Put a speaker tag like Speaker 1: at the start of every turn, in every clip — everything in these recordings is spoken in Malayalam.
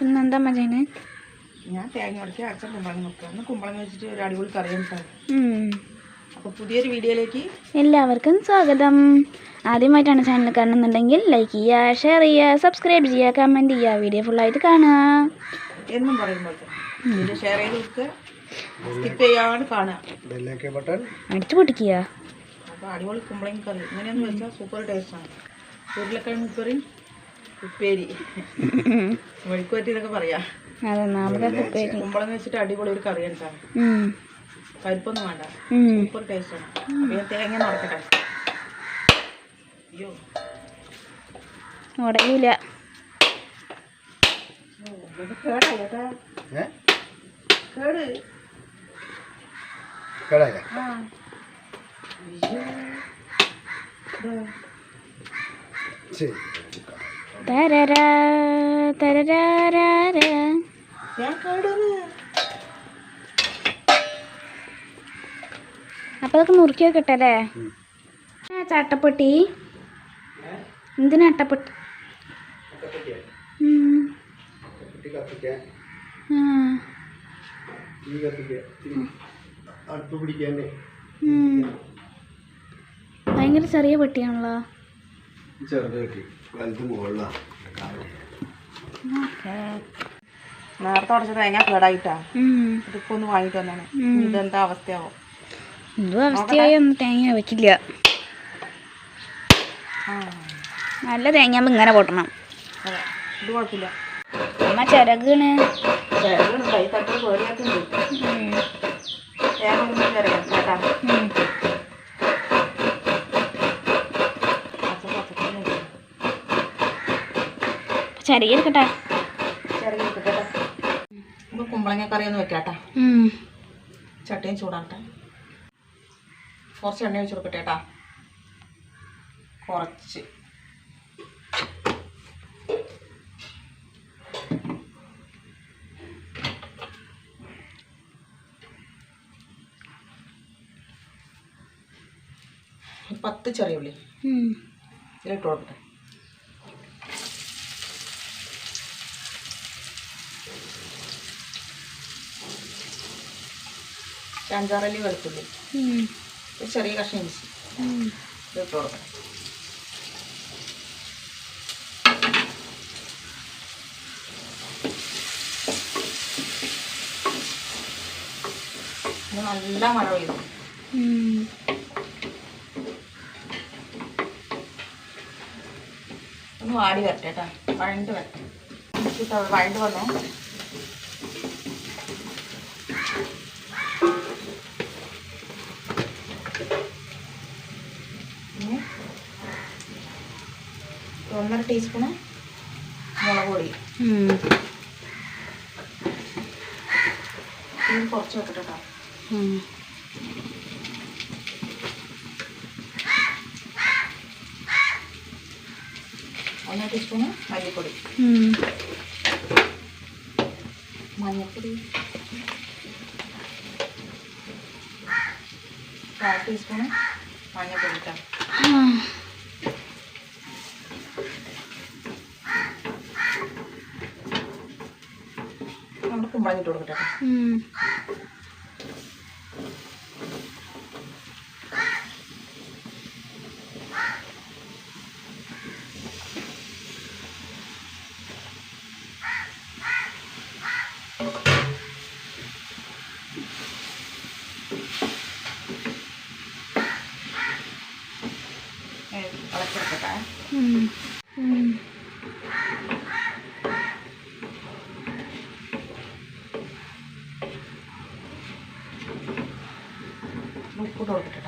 Speaker 1: പിന്നെ എന്താ മജാന്?
Speaker 2: ഞാൻ തേങ്ങ ഉടക്കി അടച്ച കുമ്പളങ്ങ നോക്കുക. ഒന്ന് കുമ്പളങ്ങ വെച്ചിട്ട് ഒരു അടിപൊളി കറിയാണ് സാർ അപ്പോൾ പുതിയൊരു വീഡിയോയിലേക്ക്
Speaker 1: എല്ലാവർക്കും സ്വാഗതം. ആദ്യമായിട്ടാണ് ചാനൽ കാണുന്നുണ്ടെങ്കിൽ ലൈക്ക് ചെയ്യുക ഷെയർ ചെയ്യുക സബ്സ്ക്രൈബ് ചെയ്യുക കമന്റ് ചെയ്യുക. വീഡിയോ ഫുള്ളായിട്ട് കാണുക.
Speaker 2: എന്നും പറയുമ്പോൾ വീഡിയോ ഷെയർ ചെയ്ത് കൊടുക്കുക. സ്കിപ്പ് ചെയ്യാണ്ട് കാണുക.
Speaker 1: അടിച്ചു പൊട്ടിക്കുക.
Speaker 2: അപ്പോൾ അടിപൊളി കുമ്പളങ്ങ കറി. ഇങ്ങനെയൊന്നും വെച്ചാൽ സൂപ്പർ ടേസ്റ്റാണ് ഉരുളക്കിഴങ്ങ് കറി. ഉപ്പേരി മെഴുക്കുവരട്ടി എന്നൊക്കെ പറയാം.
Speaker 1: അതെ നമുക്ക് ഉപ്പേരി
Speaker 2: കുമ്പളങ്ങ വെച്ചിട്ട് അടിപൊളി ഒരു കറിയാണ് സാർ. പരിപ്പൊന്നും വേണ്ട. സൂപ്പർ ടേസ്റ്റാണ് ഞാൻ തേങ്ങ നടക്കട്ടെ അയ്യോ.
Speaker 1: ഉടയൂല
Speaker 2: ഇത്
Speaker 1: അപ്പൊ അതൊക്കെ മുറുക്കി വെക്കട്ടെ അല്ലേ ചട്ടപ്പെട്ടി. എന്തിനാ അട്ടപ്പൊട്ടി. ഭയങ്കര ചെറിയ പെട്ടിയാണല്ലോ.
Speaker 3: ചെറുത് കിട്ടി. വലുത്
Speaker 1: മുകളിലാണ്.
Speaker 2: നേരത്തെ ഉടച്ച തേങ്ങ കേടായിട്ടാ. ഇതിപ്പോ ഒന്ന് വാങ്ങിട്ട് വന്നാണ് ഇതെന്താ അവസ്ഥയാവോ?
Speaker 1: എന്തോ അവസ്ഥയായി ഒന്നും തേങ്ങ വെക്കില്ല
Speaker 2: ആ.
Speaker 1: നല്ല തേങ്ങയാകുമ്പോൾ ഇങ്ങനെ പൊട്ടണം.
Speaker 2: അതെ. ഇത് കുഴപ്പമില്ല.
Speaker 1: അമ്മ ചിരകാണ്.
Speaker 2: ചിരകുണ്ട് കൈ തട്ടി പേടിയാക്കുന്നുണ്ട്
Speaker 1: ചെറിയ എടുക്കട്ടെ.
Speaker 2: ചിരകി നമുക്ക് കുമ്പളങ്ങ കറി ഒന്ന് വെക്കാട്ടാ. ചട്ടിയും ചൂടാകട്ടെ കുറച്ച് എണ്ണ വെച്ച് കൊടുക്കട്ടെ കേട്ടാ കുറച്ച്. പത്ത് ചെറിയ ഉള്ളി. ഇതിലിട്ട് കൊടുക്കട്ടെ. അഞ്ചാറല്ലി വെളുത്തുള്ളി. ഒരു ചെറിയ കഷ്ണം ഇഞ്ചി. ഇതിട്ട് കൊടുക്കണം. നല്ല മഴ പെയ്തു. ഒന്ന് വാടി വരട്ടെ കേട്ടോ. വഴണ്ട് വരട്ടെ. വഴണ്ട് വന്നേ? ഒന്നര ടീസ്പൂണ് മുളക് പൊടി
Speaker 1: ഉം.
Speaker 2: കുറച്ച് വെക്കട്ടെ കേട്ടോ. ഒന്നര ടീസ്പൂണ് മല്ലിപ്പൊടി. മഞ്ഞൾപ്പൊടി കാൽ ടീസ്പൂണ് മഞ്ഞൾപ്പൊടി കേട്ടോ കുമ്പളങ്ങിട്ട് കൊടുക്കട്ടെ. ഉപ്പിട്ട്.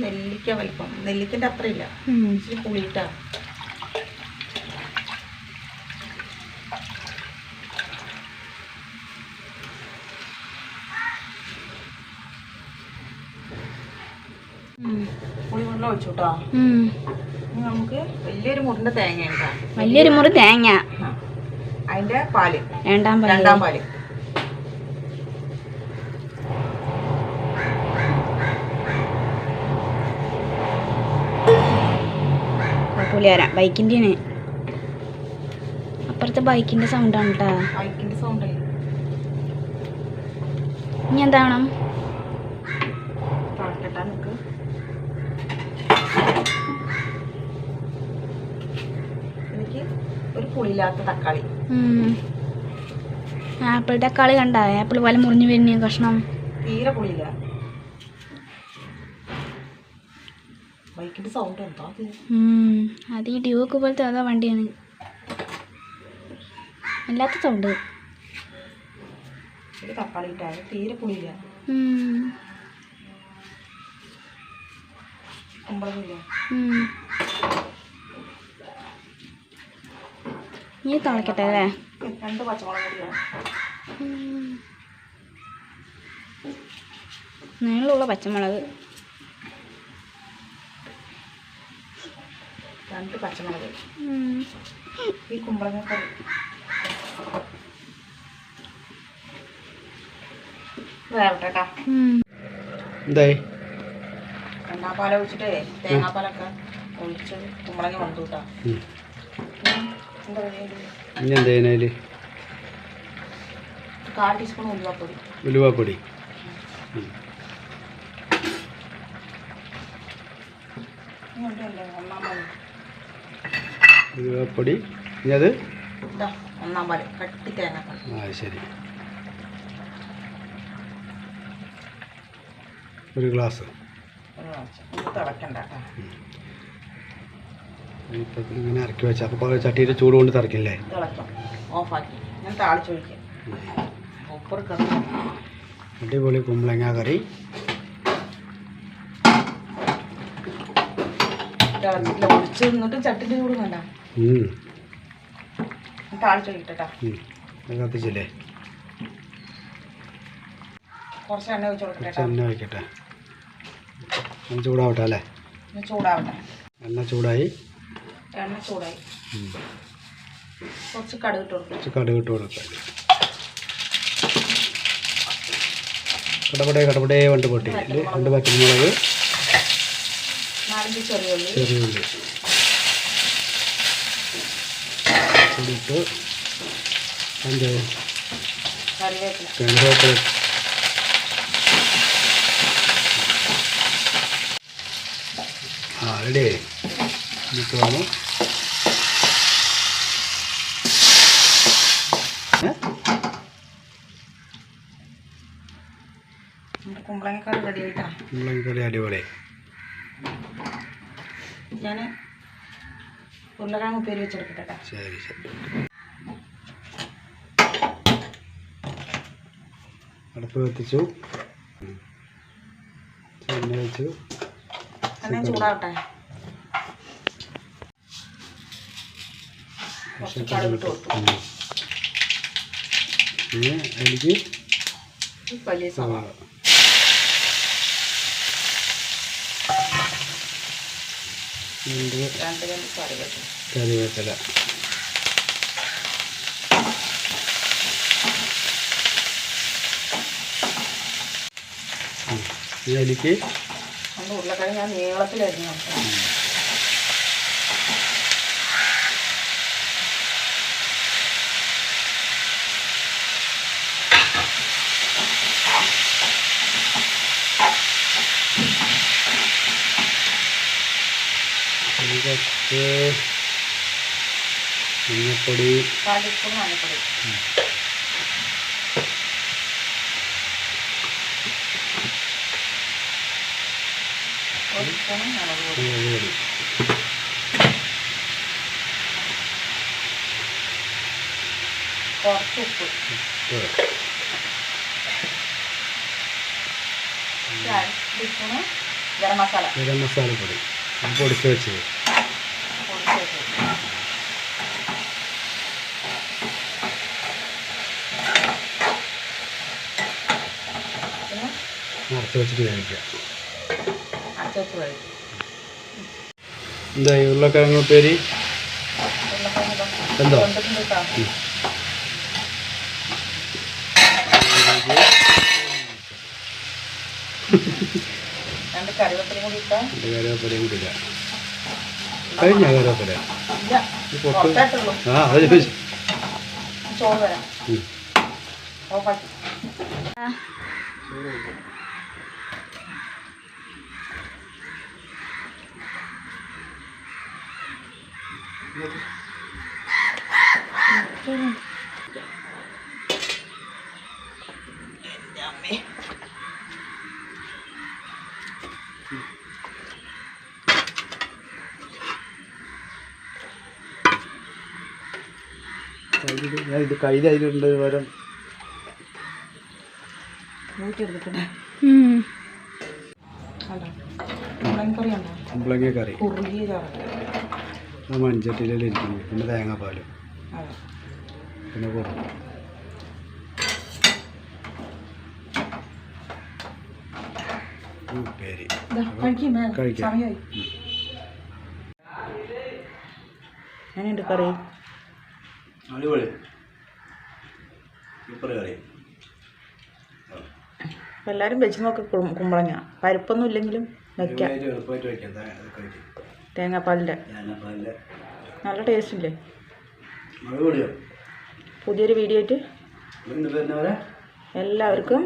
Speaker 2: നെല്ലിക്ക വലിപ്പം നെല്ലിക്കന്റെ അത്ര ഇല്ല
Speaker 1: ഉം.
Speaker 2: ഇച്ചിരി പുളിയിട്ടാ ഒഴിച്ചു കേട്ടോ. നമുക്ക് വലിയൊരു മുറിന്റെ തേങ്ങ
Speaker 1: വലിയൊരു മുറി തേങ്ങ.
Speaker 2: അതിന്റെ പാൽ.
Speaker 1: രണ്ടാം പാൽ.
Speaker 2: രണ്ടാം
Speaker 1: പാൽ. ബൈക്കിന്റെയാണ് അപ്പുറത്തെ ബൈക്കിന്റെ സൗണ്ടാണ് കേട്ടോ
Speaker 2: ബൈക്കിന്റെ സൗണ്ട്
Speaker 1: ഇനി എന്താ വേണം
Speaker 2: തിളക്കട്ടാ നിക്ക് എനിക്ക് ഒരു പുളിയില്ലാത്ത തക്കാളി.
Speaker 1: ആപ്പിൾ തക്കാളി കണ്ട ആപ്പിൾ പോലെ മുറിഞ്ഞു വരുന്ന കഷ്ണം.
Speaker 2: തീരെ പുളിയില്ല. ബൈക്കിന്റെ സൗണ്ട് എന്താ അത്?
Speaker 1: ഈ ഡ്യൂക്ക് പോലത്തെ അതാ വണ്ടിയാണ്. അല്ലാത്ത സൗണ്ട്
Speaker 2: തക്കാളി ഇട്ടാൽ തീരെ പുളിയില്ല.
Speaker 1: ഉം. ഇനി തിളക്കട്ടെ അല്ലേ?
Speaker 2: രണ്ട് പച്ചമുളക്
Speaker 1: നീളമുള്ള പച്ചമുളക്.
Speaker 2: രണ്ട് പച്ചമുളക്. ഈ കുമ്പളങ്ങ കറി വേവട്ടെ.
Speaker 3: എന്തായി?
Speaker 2: രണ്ടാം പാല ഒഴിച്ചിട്ടേ തേങ്ങാപ്പാലൊക്കെ ഒഴിച്ച് കുമ്പളങ്ങ വന്നു കേട്ടാ
Speaker 3: ഉം.
Speaker 2: എന്താ പരിപാടി
Speaker 3: ഇനി എന്താ അതിൽ
Speaker 2: കാൽ ടീസ്പൂൺ ഉലുവാപ്പൊടി
Speaker 3: ഉലുവാപ്പൊടി ഇനി അത്
Speaker 2: ഇതാ ഒന്നാം പാൽ കട്ടി തേങ്ങാപ്പാൽ
Speaker 3: ആ ശരി ഒരു ഗ്ലാസ്
Speaker 2: തിളക്കണ്ട
Speaker 3: ഇപ്പം ഇങ്ങനെ ഇറക്കി വെച്ചാൽ അപ്പോൾ ചട്ടിയിൽ ചൂട് കൊണ്ട് തിറക്കില്ലേ
Speaker 2: തിളക്കം. ഓഫാക്കി. ഞാൻ
Speaker 3: അടിപൊളി കുമ്പളങ്ങ കറി.
Speaker 2: തിളച്ചിട്ടില്ല. ഒഴിച്ച് നിന്നിട്ട് ചട്ടിന്റെ ചൂട് വേണ്ട.
Speaker 3: ഉം.
Speaker 2: താളിച്ചൊഴിക്കട്ടാ
Speaker 3: ഉം. അത് കത്തിച്ചില്ലേ?
Speaker 2: കുറച്ച് എണ്ണ ഒഴിച്ച്
Speaker 3: കുറച്ച്
Speaker 2: കൊടുക്കട്ടെ
Speaker 3: എണ്ണ വയ്ക്കട്ടെ ഒന്ന് ചൂടാവട്ടെ അല്ലേ?
Speaker 2: ചൂടാവട്ടെ.
Speaker 3: എണ്ണ ചൂടായി.
Speaker 2: എണ്ണ ചൂടായി കുറച്ച് കടുക് ഇട്ട് കൊടുക്കും.
Speaker 3: കുറച്ച് കടുക് ഇട്ട് കൊടുക്കാം. കടപടേ കടപടേ വണ്ട് പൊട്ടി. രണ്ട് പച്ചമുളക്
Speaker 2: നാലഞ്ച് ചെറിയ ഉള്ളി.
Speaker 3: ചെറിയ ഉള്ളി കൂടിയിട്ട് അതിന്റെ
Speaker 2: കറിവേപ്പില.
Speaker 3: ആ റെഡി എന്നിട്ട് വേണം ഏ?
Speaker 2: നമ്മുടെ കുമ്പളങ്ങ കറി റെഡി ആയിട്ടാ.
Speaker 3: കുമ്പളങ്ങ അടിപൊളി.
Speaker 2: ഞാൻ ഉരുളക്കിഴങ്ങ് പേര് വെച്ചെടുക്കട്ടെ
Speaker 3: ശരി ശരി. അടുപ്പ് കത്തിച്ചു. എണ്ണ വെച്ചു
Speaker 2: ചൂടാവട്ടെ.
Speaker 3: പിന്നെ അതിലേക്ക്
Speaker 2: വലിയ സവാള. കറിവേപ്പില. നമ്മുടെ ഉരുളക്കിഴങ്ങ് ഞാൻ നീളത്തിലരിഞ്ഞു
Speaker 3: കുറച്ച് മഞ്ഞപ്പൊടി.
Speaker 2: കാൽ ടീസ്പൂൺ മഞ്ഞൾപ്പൊടി ഒരു സ്പൂൺ മുളക് പൊടി
Speaker 3: മുളക് പൊടി
Speaker 2: കുറച്ച് ഉപ്പ് ഗരം മസാല.
Speaker 3: ഗരം മസാല പൊടി പൊടിച്ച് വെച്ചത്. അടച്ചു വെച്ചിട്ട്
Speaker 2: വേവിക്കുക
Speaker 3: എന്താ ഉരുളക്കിഴങ്ങ് ഉപ്പേരി? എന്തോ?
Speaker 2: രണ്ട് കറിവേപ്പിലയും കൂടി
Speaker 3: ഇട്ടാ. കഴിഞ്ഞ കറിവേപ്പില? ആ അത് ചോദിച്ചു.
Speaker 2: ചോറ്
Speaker 3: വരാം
Speaker 2: ഓഫാക്കി.
Speaker 3: ഞാൻ ഇത് കയ്യിൽ അതിലുണ്ട് പകരം
Speaker 2: ഊറ്റിയെടുത്തിട്ടുണ്ട്
Speaker 1: ഉം.
Speaker 2: കണ്ടോ കുമ്പളങ്ങ കറി ഉണ്ടോ
Speaker 3: മൺചട്ടിയിലെല്ലാം ഇരിക്കുന്നത്. പിന്നെ തേങ്ങാപ്പാലും. പിന്നെ കുറവ് ഉപ്പേരി. കഴിക്കാം.
Speaker 2: എങ്ങനെയുണ്ട് കറി?
Speaker 3: അടിപൊളി. Super curry.
Speaker 2: അപ്പം എല്ലാവരും വെച്ച് നോക്ക് കുമ്പളങ്ങ. പരിപ്പൊന്നും ഇല്ലെങ്കിലും വയ്ക്കാം തേങ്ങാപ്പാലിന്റെ.
Speaker 3: തേങ്ങാപ്പാലിന്റെ.
Speaker 2: നല്ല ടേസ്റ്റ് ഇല്ലേ പുതിയൊരു വീഡിയോ ആയിട്ട് എല്ലാവർക്കും